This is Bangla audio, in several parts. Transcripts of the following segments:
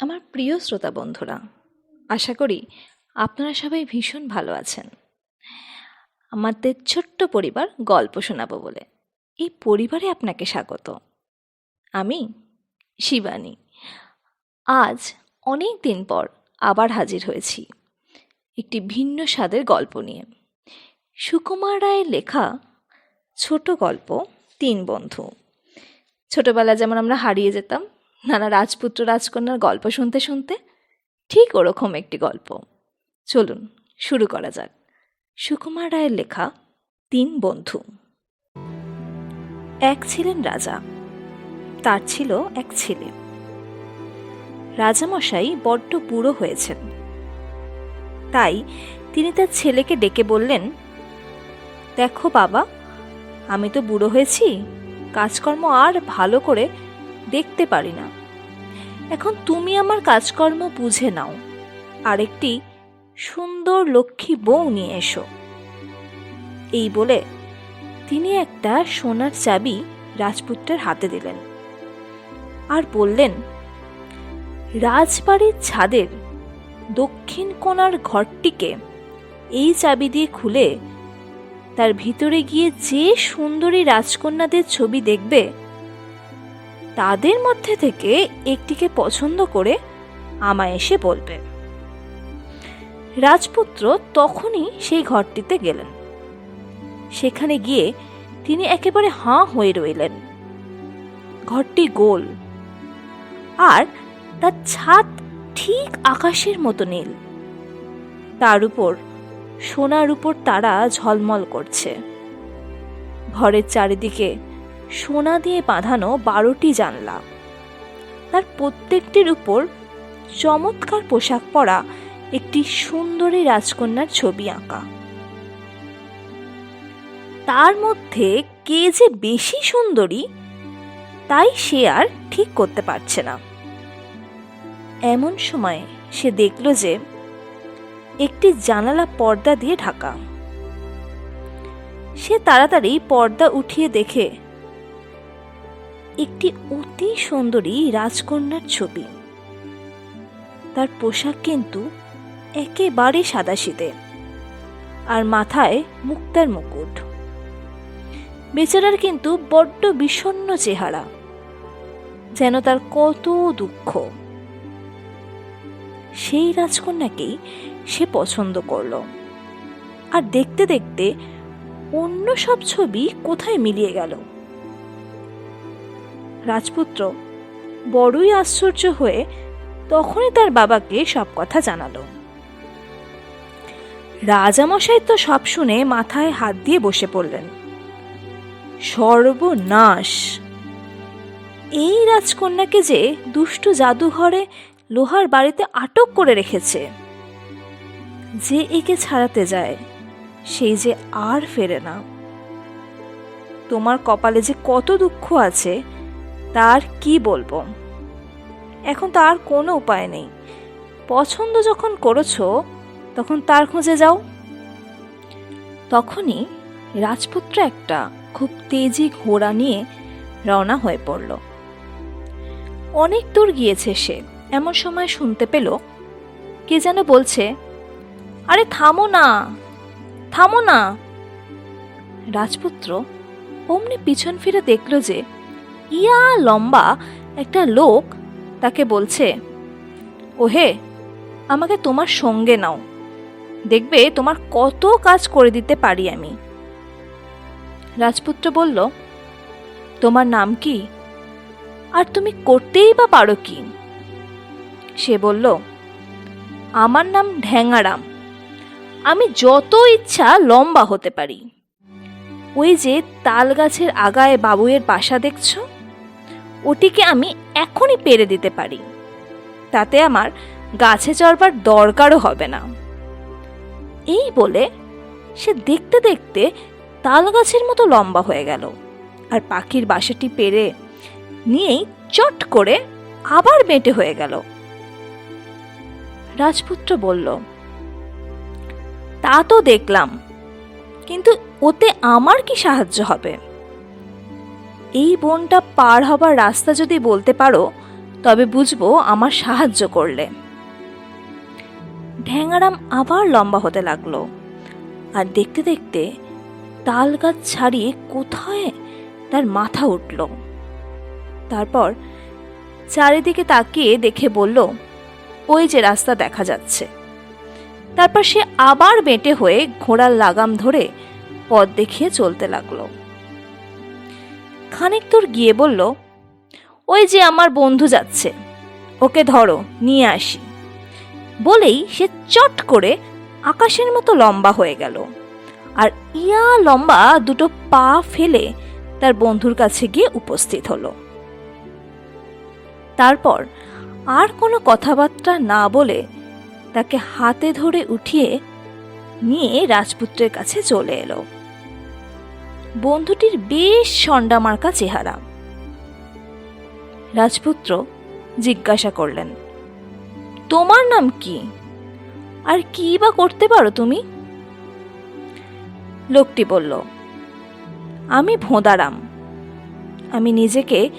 আমার প্রিয় শ্রোতা বন্ধুরা, আশা করি আপনারা সবাই ভীষণ ভালো আছেন। আমাদের ছোট্ট পরিবার গল্প শোনাবো বলে। এই পরিবারে আপনাকে স্বাগত। আমি শিবানী। আজ অনেক দিন পর আবার হাজির হয়েছি একটি ভিন্ন স্বাদের গল্প নিয়ে। সুকুমার রায়ের লেখা ছোট গল্প, তিন বন্ধু। ছোটবেলা যেমন আমরা হারিয়ে যেতাম নানা রাজপুত্র রাজকন্যার গল্প শুনতে শুনতে ঠিক ওরকম একটি গল্প। চলুন, শুরু করা যাক। সুকুমার রায়ের লেখা তিন বন্ধু। এক ছিলেন রাজা, তার ছিল এক ছেলে। রাজামশাই বড্ড বুড়ো হয়েছেন। তাই তিনি তার ছেলেকে ডেকে বললেন, দেখো বাবা, আমি তো বুড়ো হয়েছি, কাজকর্ম আর ভালো করে দেখতে পারি না। এখন তুমি আমার কাজকর্ম বুঝে নাও। আর একটি সুন্দর লক্ষ্মী বউ নিয়ে এসো। এই বলে তিনি একটা সোনার চাবি রাজপুত্রের হাতে দিলেন আর বললেন, রাজবাড়ির ছাদের দক্ষিণ কোণার ঘরটিকে এই চাবি দিয়ে খুলে তার ভিতরে গিয়ে যে সুন্দরী রাজকন্যাদের ছবি দেখবে তাদের মধ্যে থেকে একটিকে পছন্দ করে আমায় এসে বলবে। রাজপুত্র তখনই সেই ঘরটিতে গেলেন। সেখানে গিয়ে তিনি একেবারে হাঁ হয়ে রইলেন। ঘরটি গোল আর তার ছাদ ঠিক আকাশের মতো নীল। তার উপর সোনার উপর তারা ঝলমল করছে। ঘরের চারিদিকে সোনা দিয়ে বাঁধানো বারোটি জানলা। তার প্রত্যেকটির উপর চমৎকার পোশাক পরা একটি সুন্দরী রাজকন্যার ছবি আঁকা। তার মধ্যে কে যে বেশি সুন্দরী, তাই সে আর ঠিক করতে পারছে না। এমন সময় সে দেখল যে, একটি জানালা পর্দা দিয়ে ঢাকা। সে তাড়াতাড়ি পর্দা উঠিয়ে দেখে একটি অতি সুন্দরী রাজকন্যার ছবি। তার পোশাক কিন্তু একেবারে সাদাসিদে আর মাথায় মুক্তার মুকুট। বেচারার কিন্তু বড্ড বিষণ্ণ চেহারা, যেন তার কত দুঃখ। সেই রাজকন্যাকেই সে পছন্দ করল। আর দেখতে দেখতে অন্য সব ছবি কোথায় মিলিয়ে গেল? রাজপুত্র। বড়ই আশ্চর্য হয়ে তখনই তার বাবাকে সব কথা জানালো। রাজামশাই তো সব শুনে মাথায় হাত দিয়ে বসে পড়লেন। সর্বনাশ! এই রাজকন্যাকে যে দুষ্টু জাদুঘরে লোহার বাড়িতে আটক করে রেখেছে। যে একে ছাড়াতে যায় সেই যে আর ফেরে না। তোমার কপালে যে কত দুঃখ আছে তার কি বলব? এখন তার কোনো উপায় নেই। পছন্দ যখন করেছ, তখন তার খুঁজে যাও। তখনই রাজপুত্র একটা খুব তেজি ঘোড়া নিয়ে রওনা হয়ে পড়ল। অনেক দূর গিয়েছে সে, এমন সময় শুনতে পেল, কে যেন বলছে, আরে থামো না থামো না। রাজপুত্র অমনি পিছন ফিরে দেখল যে ইয়া লম্বা একটা লোক তাকে বলছে, ওহে, আমাকে তোমার সঙ্গে নাও। দেখবে তোমার কত কাজ করে দিতে পারি আমি। রাজপুত্র বলল, তোমার নাম কি? আর তুমি করতেই বা পারো কি? সে বলল, আমার নাম ঢ্যাঙারাম। আমি যত ইচ্ছা লম্বা হতে পারি। ওই যে তাল গাছের আগায় বাবুয়ের বাসা দেখছ? ওটিকে আমি এখনই পেরে দিতে পারি। তাতে আমার গাছে চড়বার দরকারও হবে না। এই বলে সে দেখতে দেখতে তাল গাছের মতো লম্বা হয়ে গেল আর পাখির বাসাটি পেরে নিয়েই চট করে আবার বেঁটে হয়ে গেল। রাজপুত্র বলল, তা তো দেখলাম, কিন্তু ওতে আমার কি সাহায্য হবে? এই বনটা পার হবার রাস্তা যদি বলতে পারো, তবে বুঝব আমার সাহায্য করলে। ঢ্যাঙারাম আবার লম্বা হতে লাগল। আর দেখতে দেখতে তাল গাছ ছাড়িয়ে কোথায় তার মাথা উঠল। তারপর চারিদিকে তাকিয়ে দেখে বলল, ওই যে রাস্তা দেখা যাচ্ছে। তারপর সে আবার বেঁটে হয়ে ঘোড়ার লাগাম ধরে পথ দেখিয়ে চলতে লাগল। খানিক দূর গিয়ে বলল, ওই যে আমার বন্ধু যাচ্ছে। ওকে ধরো, নিয়ে আসি। বলেই সে চট করে আকাশের মতো লম্বা হয়ে গেল। আর ইয়া লম্বা দুটো পা ফেলে তার বন্ধুর কাছে গিয়ে উপস্থিত হলো। তারপর আর কোনো কথাবার্তা না বলে তাকে হাতে ধরে উঠিয়ে নিয়ে রাজপুত্রের কাছে চলে এলো। বন্ধুটির বেশ সন্ডামার্কা চেহারা। রাজপুত্র জিজ্ঞাসা করলেন, তোমার নাম কি? আর কি বা করতে পারো তুমি? লোকটি বলল, আমি ভোঁদারাম। আমি নিজেকে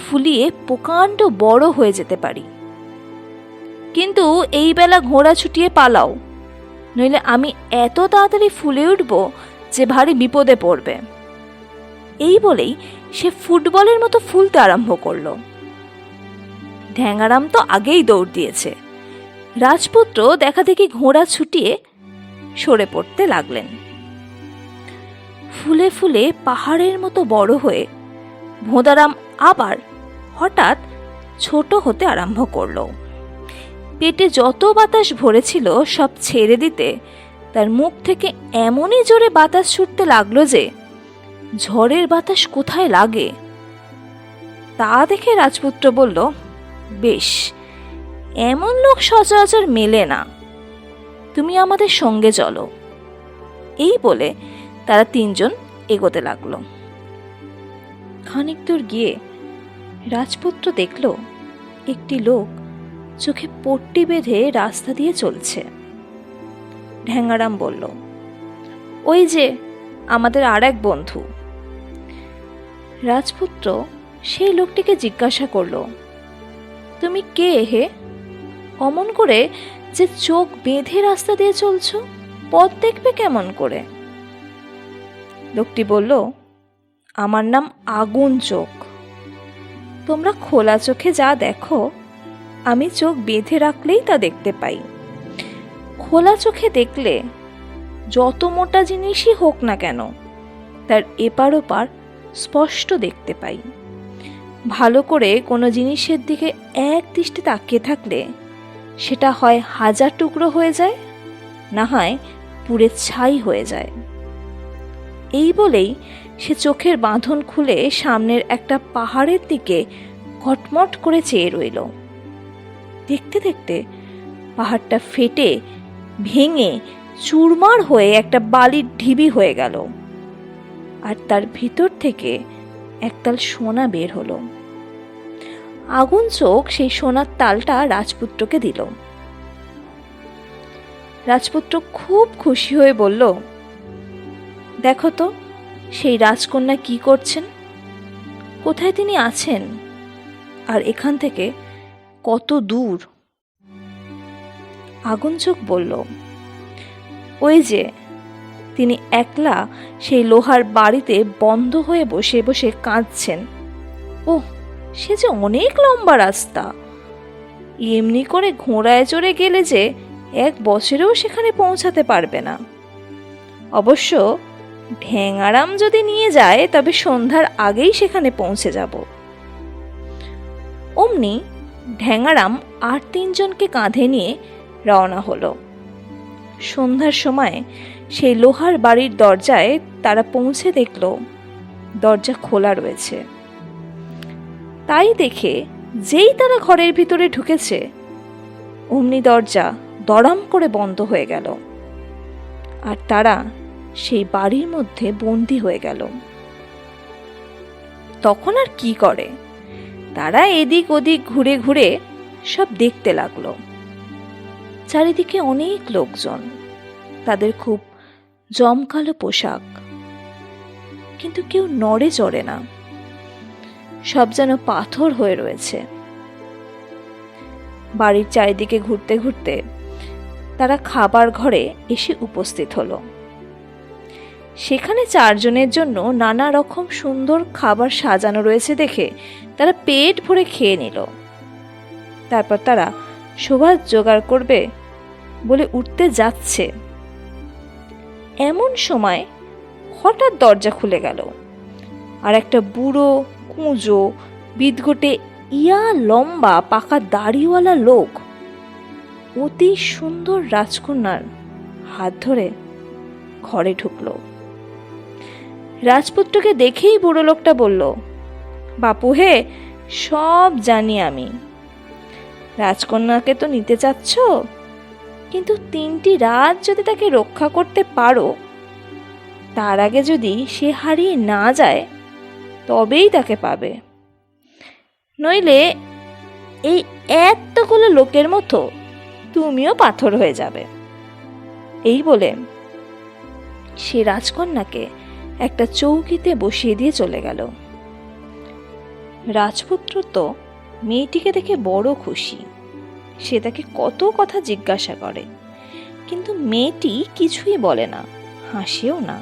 ফুলিয়ে প্রকাণ্ড বড় হয়ে যেতে পারি। কিন্তু এই বেলা ঘোড়া ছুটিয়ে পালাও, নইলে আমি এত তাড়াতাড়ি ফুলে উঠব যে ভারী বিপদে পড়বে। এই বলেই সে ফুটবলের মতো ফুলতে আরম্ভ করল। ঢ্যাঙারাম তো আগেই দৌড় দিয়েছে। রাজপুত্র দেখা দেখি ঘোড়া ছুটিয়ে সরে পড়তে লাগলেন। ফুলে ফুলে পাহাড়ের মতো বড় হয়ে ভোঁদারাম আবার হঠাৎ ছোট হতে আরম্ভ করল। পেটে যত বাতাস ভরেছিল সব ছেড়ে দিতে তার মুখ থেকে এমনই জোরে বাতাস ছুটতে লাগল যে, ঝড়ের বাতাস কোথায় লাগে? তা দেখে রাজপুত্র বলল, বেশ, এমন লোক সচরাচর মেলে না। তুমি আমাদের সঙ্গে চলো। এই বলে তারা তিনজন এগোতে লাগল। খানিক দূর গিয়ে রাজপুত্র দেখল, একটি লোক চোখে পট্টি বেঁধে রাস্তা দিয়ে চলছে। ঢ্যাঙ্গারাম বলল, ওই যে, আমাদের আর এক বন্ধু। রাজপুত্র সেই লোকটিকে জিজ্ঞাসা করল, তুমি কে হে? অমন করে যে চোখ বেঁধে রাস্তা দিয়ে চলছ, পথ দেখবে কেমন করে? লোকটি বলল, আমার নাম আগুন চোখ। তোমরা খোলা চোখে যা দেখো, আমি চোখ বেঁধে রাখলেই তা দেখতে পাই। খোলা চোখে দেখলে যত মোটা জিনিসই হোক না কেন, তার এপার ওপার স্পষ্ট দেখতে পাই। ভালো করে কোনো জিনিসের দিকে এক দৃষ্টি তাকিয়ে থাকলে সেটা হয় হাজার টুকরো হয়ে যায়, না হয় পুড়ে ছাই হয়ে যায়। এই বলেই সে চোখের বাঁধন খুলে সামনের একটা পাহাড়ের দিকে কটমট করে চেয়ে রইল। দেখতে দেখতে পাহাড়টা ফেটে ভেঙে চুরমার হয়ে একটা বালির ঢিবি হয়ে গেল। আর তার ভিতর থেকে একতাল সোনা বের হলো। আগুন চোখ সেই সোনার তালটা রাজপুত্রকে দিল। রাজপুত্র খুব খুশি হয়ে বলল, দেখো তো, সেই রাজকন্যা কি করছেন? কোথায় তিনি আছেন? আর এখান থেকে কত দূর? আগুন চোখ বলল, ওই যে, তিনি একলা সেই লোহার বাড়িতে বন্ধ হয়ে বসে বসে কাঁদছেন। ও সে যে অনেক লম্বা রাস্তা। এমনি করে ঘোড়ায় চড়ে গেলে যে এক বছরেও সেখানে পৌঁছাতে পারবে না। অবশ্য ঢ্যাঙারাম যদি নিয়ে যায়, তবে সন্ধ্যার আগেই সেখানে পৌঁছে যাব। অমনি ঢ্যাঙারাম আর তিনজনকে কাঁধে নিয়ে রওনা হলো। সন্ধ্যার সময় সেই লোহার বাড়ির দরজায় তারা পৌঁছে দেখল, দরজা খোলা রয়েছে। তাই দেখে যেই তারা ঘরের ভিতরে ঢুকেছে, অমনি দরজা দড়াম করে বন্ধ হয়ে গেল। আর তারা সেই বাড়ির মধ্যে বন্দি হয়ে গেল। তখন আর কি করে? তারা এদিক ওদিক ঘুরে ঘুরে সব দেখতে লাগল। চারিদিকে অনেক লোকজন, তাদের খুব জমকালো পোশাক। কিন্তু কেউ নড়ে চড়ে না। সব যেন পাথর হয়ে রয়েছে। বাড়ির চারিদিকে ঘুরতে ঘুরতে তারা খাবার ঘরে এসে উপস্থিত হলো। সেখানে চারজনের জন্য নানা রকম সুন্দর খাবার সাজানো রয়েছে দেখে তারা পেট ভরে খেয়ে নিল। তারপর তারা শোভার জোগাড় করবে বলে উঠতে যাচ্ছে। এমন সময় হঠাৎ দরজা খুলে গেল। আর একটা বুড়ো কুঁজো, বিদঘটে ইয়া লম্বা পাকা দাড়িওয়ালা লোক। অতি সুন্দর রাজকন্যার হাত ধরে ঘরে ঢুকলো। রাজপুত্রকে দেখেই বুড়ো লোকটা বলল, বাপু হে, সব জানি আমি। রাজকন্যাকে তো নিতে চাচ্ছ? কিন্তু তিনটি রাত যদি তাকে রক্ষা করতে পারো, তার আগে যদি সে হারিয়ে না যায়, তবেই তাকে পাবে। নইলে এই এতগুলো লোকের মতো তুমিও পাথর হয়ে যাবে। এই বলে সে রাজকন্যাকে একটা চৌকিতে বসিয়ে দিয়ে চলে গেল। রাজপুত্র তো মেয়েটিকে দেখে বড় খুশি। সে তাকে কত কথা জিজ্ঞাসা করে। কিন্তু মেয়েটি কিছুই বলে না, হাসেও না।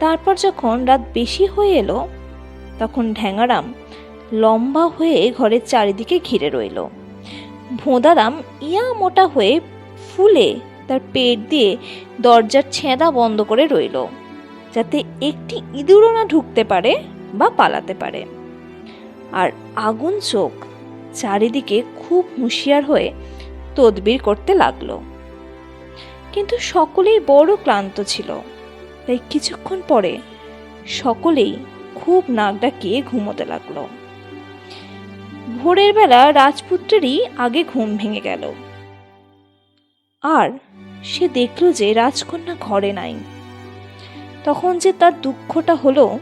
তারপর যখন রাত বেশি হয়ে এলো, তখন ঢ্যাঙারাম লম্বা হয়ে ঘরের চারিদিকে ঘিরে রইল। ভোঁদারাম ইয়া মোটা হয়ে ফুলে তার পেট দিয়ে দরজার ছেঁদা বন্ধ করে রইল, যাতে একটি ইঁদুরও না ঢুকতে পারে বা পালাতে পারে। আর আগুন চোখ চারিদিকে খুব হুঁশিয়ার হয়ে তদবির করতে লাগল। কিন্তু সকলেই বড় ক্লান্ত ছিল। তাই কিছুক্ষণ পরে সকলেই খুব নাক ডাকিয়ে ঘুমোতে লাগল। ভোরের বেলা রাজপুত্রেরই আগে ঘুম ভেঙে গেল। আর সে দেখল যে রাজকন্যা ঘরে নাই। তখন যে তার দুঃখটা হলো,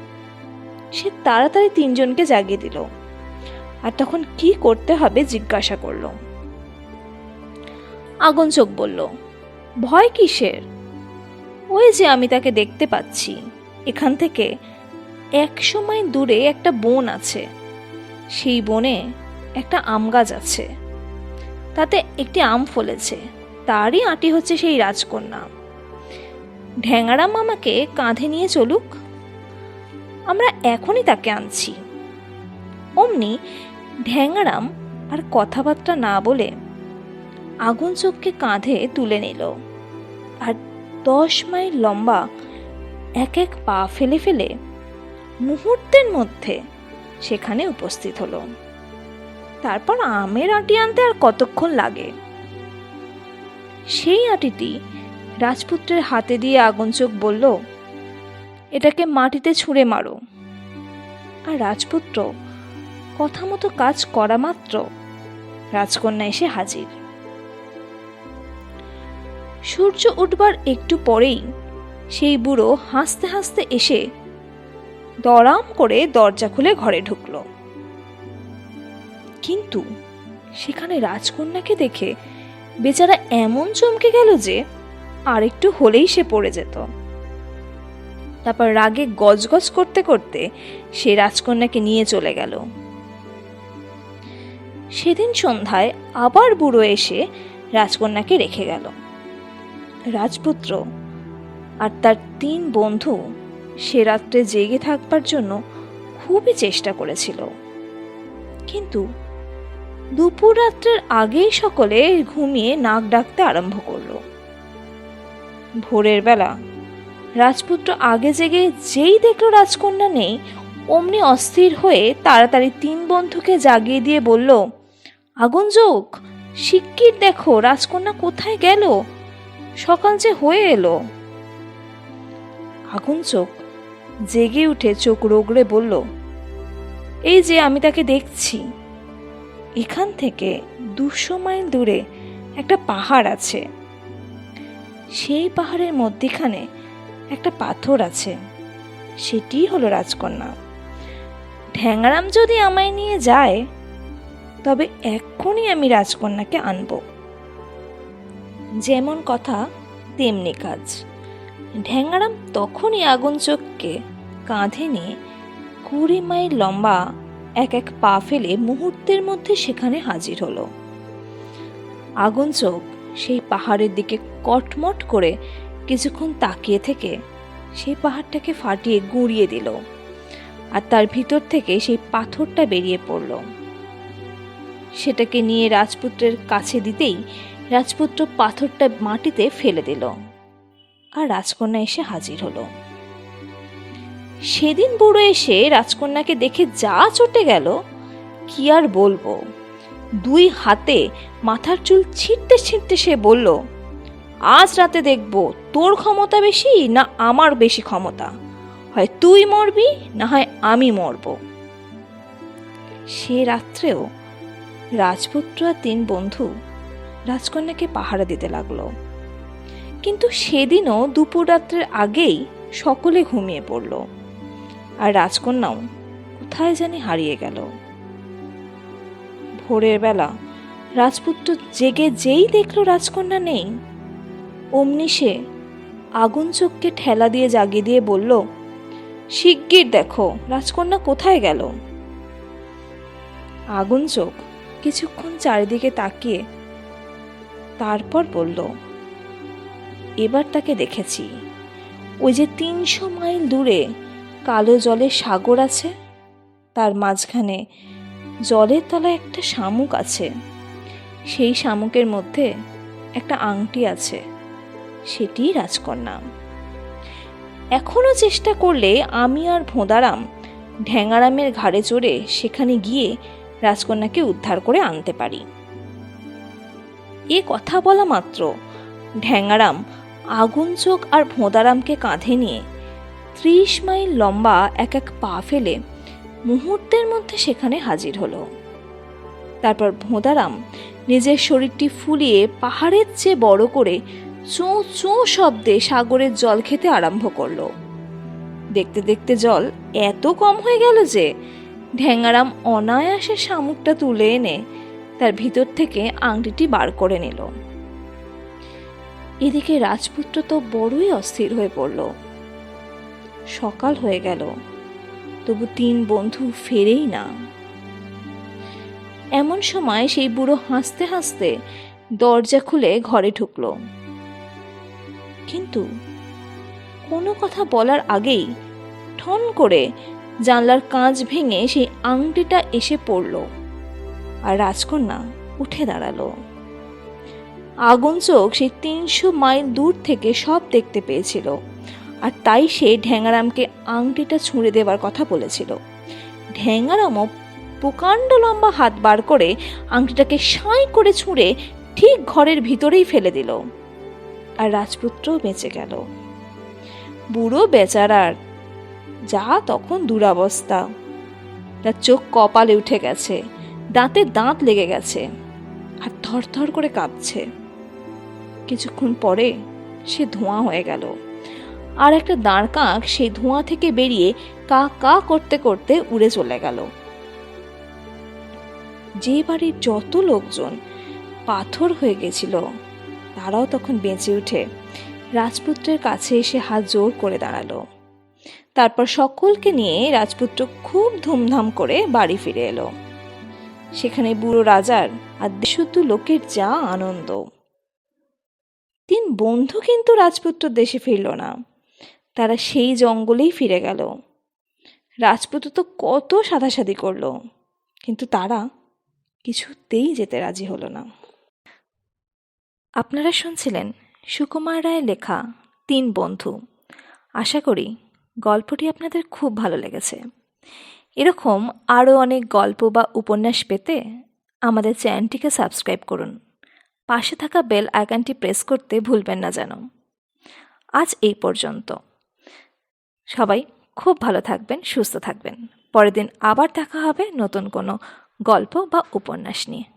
সে তাড়াতাড়ি তিনজনকে জাগিয়ে দিল। আর তখন কি করতে হবে জিজ্ঞাসা করল। আগুন চোখ বলল, ভয় কিসের? ওই যে আমি তাকে দেখতে পাচ্ছি। এখান থেকে এক সময় দূরে একটা বন আছে। সেই বনে একটা আম গাছ আছে। তাতে একটি আম ফলেছে। তারই আঁটি হচ্ছে সেই রাজকন্যা। ঢ্যাঙারাম মামাকে কাঁধে নিয়ে চলুক। আমরা এখনই তাকে আনছি। অমনি ঢ্যাঙারাম আর কথাবার্তা না বলে আগুন চোখকে কাঁধে তুলে নিল আর দশ মাইল লম্বা এক এক পা ফেলে ফেলে মুহূর্তের মধ্যে সেখানে উপস্থিত হলো। তারপর আমের আটি আনতে আর কতক্ষণ লাগে? সেই আটিটি রাজপুত্রের হাতে দিয়ে আগুন চোখ বলল, এটাকে মাটিতে ছুঁড়ে মারো। আর রাজপুত্র কথা মতো কাজ করা মাত্র। রাজকন্যা এসে হাজির। সূর্য উঠবার একটু পরেই সেই বুড়ো হাসতে হাসতে এসে দরাম করে দরজা খুলে ঘরে ঢুকল। কিন্তু সেখানে রাজকন্যাকে দেখে বেচারা এমন চমকে গেল যে আর একটু হলেই সে পড়ে যেত। তারপর রাগে গজগজ করতে করতে সে রাজকন্যাকে নিয়ে চলে গেল। সেদিন সন্ধ্যায় আবার বুড়ো এসে রাজকন্যাকে রেখে গেল। রাজপুত্র আর তার তিন বন্ধু সে রাত্রে জেগে থাকবার জন্য খুবই চেষ্টা করেছিল। কিন্তু দুপুর রাত্রের আগেই সকলে ঘুমিয়ে নাক ডাকতে আরম্ভ করল। ভোরের বেলা রাজপুত্র আগে জেগে যেই দেখল রাজকন্যা নেই অমনি অস্থির হয়ে তাড়াতাড়ি তিন বন্ধুকে জাগিয়ে দিয়ে বলল আগুন যোগ শিগগির দেখো রাজকন্যা কোথায় গেল? সকাল যে হয়ে এলো। আগুন চোখ জেগে উঠে চোখ রোগড়ে বলল, এই যে আমি তাকে দেখছি। এখান থেকে দুশো মাইল দূরে একটা পাহাড় আছে। সেই পাহাড়ের মধ্যেখানে একটা পাথর আছে। সেটি হলো রাজকন্যা। ঢ্যাংরাম যদি আমায় নিয়ে যায়, তবে এক্ষুনি আমি রাজকন্যাকে আনব। যেমন কথা, তেমনি কাজ। ঢ্যাংরাম তখনই আগুন চোখকে কাঁধে নিয়ে কুড়ি মাইল লম্বা এক এক পা ফেলে মুহূর্তের মধ্যে সেখানে হাজির হলো। আগুন চোখ সেই পাহাড়ের দিকে কটমট করে কিছুক্ষণ তাকিয়ে থেকে সেই পাহাড়টাকে ফাটিয়ে গুঁড়িয়ে দিল। আর তার ভিতর থেকে সেই পাথরটা বেরিয়ে পড়ল। সেটাকে নিয়ে রাজপুত্রের কাছে দিতেই রাজপুত্র পাথরটা মাটিতে ফেলে দিল আর রাজকন্যা এসে হাজির হলো। সেদিন বুড়ো এসে রাজকন্যাকে দেখে যা চটে গেল, কি আর বলব? দুই হাতে মাথার চুল ছিঁড়তে ছিঁড়তে সে বলল, আজ রাতে দেখব তোর ক্ষমতা বেশি না আমার বেশি ক্ষমতা। হয় তুই মরবি, না হয় আমি মরব। সে রাত্রেও রাজপুত্র আর তিন বন্ধু রাজকন্যাকে পাহারা দিতে লাগল। কিন্তু সেদিনও দুপুর রাত্রের আগেই সকলে ঘুমিয়ে পড়ল আর রাজকন্যাও কোথায় জানি হারিয়ে গেল। ভোরের বেলা রাজপুত্র জেগে যেই দেখল রাজকন্যা নেই, অমনি সে আগুন চোখকে ঠেলা দিয়ে জাগিয়ে দিয়ে বলল শিগগির দেখো, রাজকন্যা কোথায় গেল? আগুন চোখ, কিছুক্ষণ চারিদিকে তাকিয়ে, তারপর বলল, এবার তাকে দেখেছি। ওই যে তিনশো মাইল দূরে কালো জলে সাগর আছে, তার মাঝখানে জলের তলায় একটা শামুক আছে। সেই শামুকের মধ্যে একটা আংটি আছে সেটি রাজকন্যা। এখনও চেষ্টা করলে আমি আর ভোঁদারাম ঢ্যাঙারামের ঘাড়ে চড়ে সেখানে গিয়ে রাজকন্যাকে উদ্ধার করে আনতে পারি। এ কথা বলা মাত্র ঢ্যাঙারাম আগুন চোখ আর ভোঁদারামকে কাঁধে নিয়ে ত্রিশ মাইল লম্বা এক এক পা ফেলে মুহূর্তের মধ্যে সেখানে হাজির হলো। তারপর ভোঁদারাম নিজের শরীরটি ফুলিয়ে পাহাড়ের চেয়ে বড় করে চোঁ চোঁ শব্দে সাগরের জল খেতে আরম্ভ করল। দেখতে দেখতে জল এত কম হয়ে গেল যে ঢ্যাঙারাম অনায়াসে শামুকটা তুলে এনে তার ভিতর থেকে আংটিটি বার করে নিল। এদিকে রাজপুত্র তো বড়ই অস্থির হয়ে পড়ল। সকাল হয়ে গেল, তবু তিন বন্ধু ফেরেই না। এমন সময় সেই বুড়ো হাসতে হাসতে দরজা খুলে ঘরে ঢুকলো। কিন্তু কোনো কথা বলার আগেই ঠন করে জানলার কাঁচ ভেঙে সেই আংটিটা এসে পড়ল আর রাজকন্যা উঠে দাঁড়াল। আগুন চোখ সেই তিনশো মাইল দূর থেকে সব দেখতে পেয়েছিল আর তাই সে ঢ্যাঙারামকে আংটিটা ছুঁড়ে দেওয়ার কথা বলেছিল। ঢ্যাঙারামও প্রকাণ্ড লম্বা হাত বার করে আংটিটাকে সাঁই করে ছুঁড়ে ঠিক ঘরের ভিতরেই ফেলে দিল। আর রাজপুত্র বেঁচে গেল। বুড়ো বেচারার যা তখন দুরাবস্থা। তার চোখ কপালে উঠে গেছে, দাঁতে দাঁত লেগে গেছে আর থরথর করে কাঁপছে। কিছুক্ষণ পরে সে ধোঁয়া হয়ে গেল। আর একটা দাঁড় কাক সেই ধোঁয়া থেকে বেরিয়ে কা কা করতে করতে উড়ে চলে গেল। যে বাড়ির যত লোকজন পাথর হয়ে গেছিল তারাও তখন বেঁচে উঠে রাজপুত্রের কাছে এসে হাত জোর করে দাঁড়াল। তারপর সকলকে নিয়ে রাজপুত্র খুব ধুমধাম করে বাড়ি ফিরে এলো। সেখানে বুড়ো রাজার আর শুদ্ধ লোকের যা আনন্দ। তিন বন্ধু কিন্তু রাজপুত্র দেশে ফিরল না। তারা সেই জঙ্গলেই ফিরে গেল। রাজপুত্র তো কত সাদাসাদি করল, কিন্তু তারা কিছুতেই যেতে রাজি হলো না। আপনারা শুনছিলেন সুকুমার রায়ের লেখা তিন বন্ধু। আশা করি গল্পটি আপনাদের খুব ভালো লেগেছে। এরকম আরও অনেক গল্প বা উপন্যাস পেতে আমাদের চ্যানেলটিকে সাবস্ক্রাইব করুন। পাশে থাকা বেল আইকনটি প্রেস করতে ভুলবেন না যেন। আজ এই পর্যন্ত। সবাই খুব ভালো থাকবেন, সুস্থ থাকবেন। পরের দিন আবার দেখা হবে নতুন কোনো গল্প বা উপন্যাস নিয়ে।